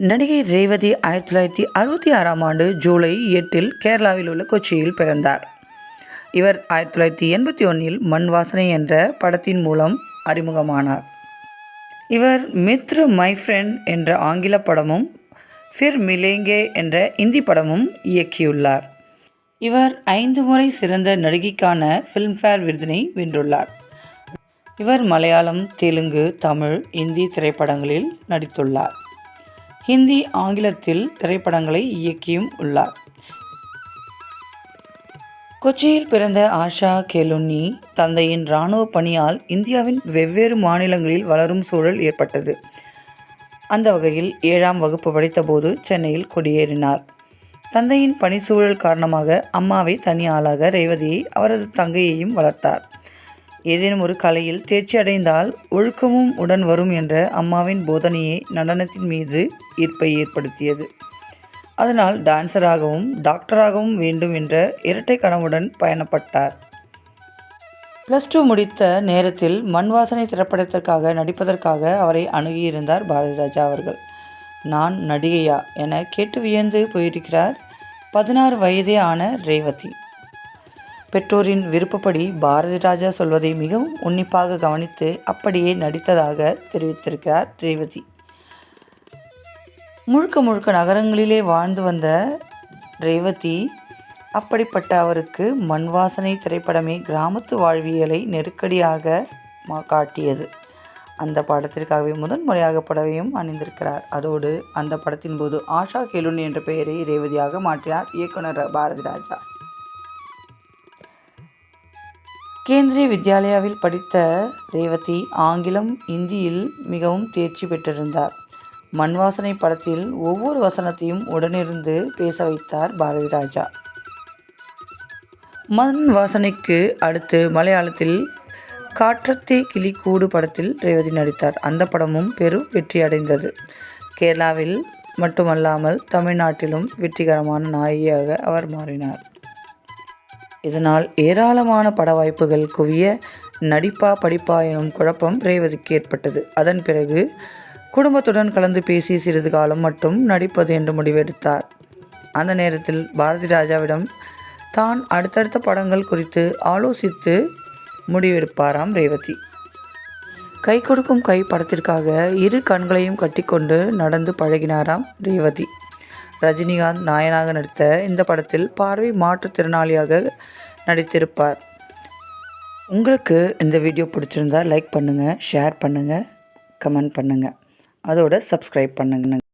நடிகை ரேவதி ஆயிரத்தி தொள்ளாயிரத்தி அறுபத்தி ஆறாம் ஆண்டு ஜூலை எட்டில் கேரளாவில் உள்ள கொச்சியில் பிறந்தார். இவர் ஆயிரத்தி தொள்ளாயிரத்தி எண்பத்தி ஒன்றில் மண் வாசனை என்ற படத்தின் மூலம் அறிமுகமானார். இவர் மித்ரு மை ஃப்ரெண்ட் என்ற ஆங்கில படமும் ஃபிர் மிலேங்கே என்ற இந்தி படமும் இயக்கியுள்ளார். இவர் ஐந்து முறை சிறந்த நடிகைக்கான ஃபிலிம்ஃபேர் விருதினை வென்றுள்ளார். இவர் மலையாளம் தெலுங்கு தமிழ் இந்தி திரைப்படங்களில் நடித்துள்ளார். ஹிந்தி ஆங்கிலத்தில் திரைப்படங்களை இயக்கியும் உள்ளார். கொச்சியில் பிறந்த ஆஷா கெலுன்னி தந்தையின் இராணுவ பணியால் இந்தியாவின் வெவ்வேறு மாநிலங்களில் வளரும் சூழல் ஏற்பட்டது. அந்த வகையில் ஏழாம் வகுப்பு படித்தபோது சென்னையில் குடியேறினார். தந்தையின் பணிச்சூழல் காரணமாக அம்மாவை தனி ஆளாக ரேவதியை அவரது தங்கையையும் வளர்த்தார். ஏதேனும் ஒரு கலையில் தேர்ச்சி அடைந்தால் ஒழுக்கமும் உடன் வரும் என்ற அம்மாவின் போதனையை நடனத்தின் மீது ஈர்ப்பை ஏற்படுத்தியது. அதனால் டான்சராகவும் டாக்டராகவும் வேண்டும் என்ற இரட்டை கனவுடன் பயணப்பட்டார். ப்ளஸ் டூ முடித்த நேரத்தில் மண் வாசனை திரைப்படத்திற்காக நடிப்பதற்காக அவரை அணுகியிருந்தார் பாரதிராஜா அவர்கள். நான் நடிகையா? என கேட்டு வியந்து போயிருக்கிறார் பதினாறு வயதே ஆன ரேவதி. பெற்றோரின் விருப்பப்படி பாரதி ராஜா சொல்வதை மிகவும் உன்னிப்பாக கவனித்து அப்படியே நடித்ததாக தெரிவித்திருக்கிறார் ரேவதி. முழுக்க முழுக்க நகரங்களிலே வாழ்ந்து வந்த ரேவதி அப்படிப்பட்ட அவருக்கு மண் வாசனை திரைப்படமே கிராமத்து வாழ்வியலை நெருக்கடியாக காட்டியது. அந்த படத்திற்காகவே முதன் முறையாக புடவையும் அணிந்திருக்கிறார். அதோடு அந்த படத்தின் போது ஆஷா கேலுன் என்ற பெயரை ரேவதியாக மாற்றினார் இயக்குனர் பாரதி ராஜா. கேந்திரிய வித்யாலயாவில் படித்த ரேவதி ஆங்கிலம் இந்தியில் மிகவும் தேர்ச்சி பெற்றிருந்தார். மண் வாசனை படத்தில் ஒவ்வொரு வசனத்தையும் உடனிருந்து பேச வைத்தார் பாரதி ராஜா மண் வாசனைக்கு அடுத்து மலையாளத்தில் காற்றத்தே கிளி கூடு படத்தில் ரேவதி நடித்தார். அந்த படமும் பெரும் வெற்றி அடைந்தது. கேரளாவில் மட்டுமல்லாமல் தமிழ்நாட்டிலும் வெற்றிகரமான நாயகியாக அவர் மாறினார். இதனால் ஏராளமான பட வாய்ப்புகள் குவிய நடிப்பா படிப்பா எனும் குழப்பம் ரேவதிக்கு ஏற்பட்டது. அதன் பிறகு குடும்பத்துடன் கலந்து பேசி சிறிது காலம் மட்டும் நடிப்பது என்று முடிவெடுத்தார். அந்த நேரத்தில் பாரதி ராஜாவிடம் தான் அடுத்தடுத்த படங்கள் குறித்து ஆலோசித்து முடிவெடுப்பாராம் ரேவதி. கை கொடுக்கும் கை படத்திற்காக இரு கண்களையும் கட்டிக்கொண்டு நடந்து பழகினாராம் ரேவதி. ரஜினிகாந்த் நாயனாக நடித்த இந்த படத்தில் பார்வை மாற்றுத்திறனாளியாக நடித்திருப்பார். உங்களுக்கு இந்த வீடியோ பிடிச்சிருந்தா லைக் பண்ணுங்கள் ஷேர் பண்ணுங்கள் கமெண்ட் பண்ணுங்கள் அதோட சப்ஸ்கிரைப் பண்ணுங்க.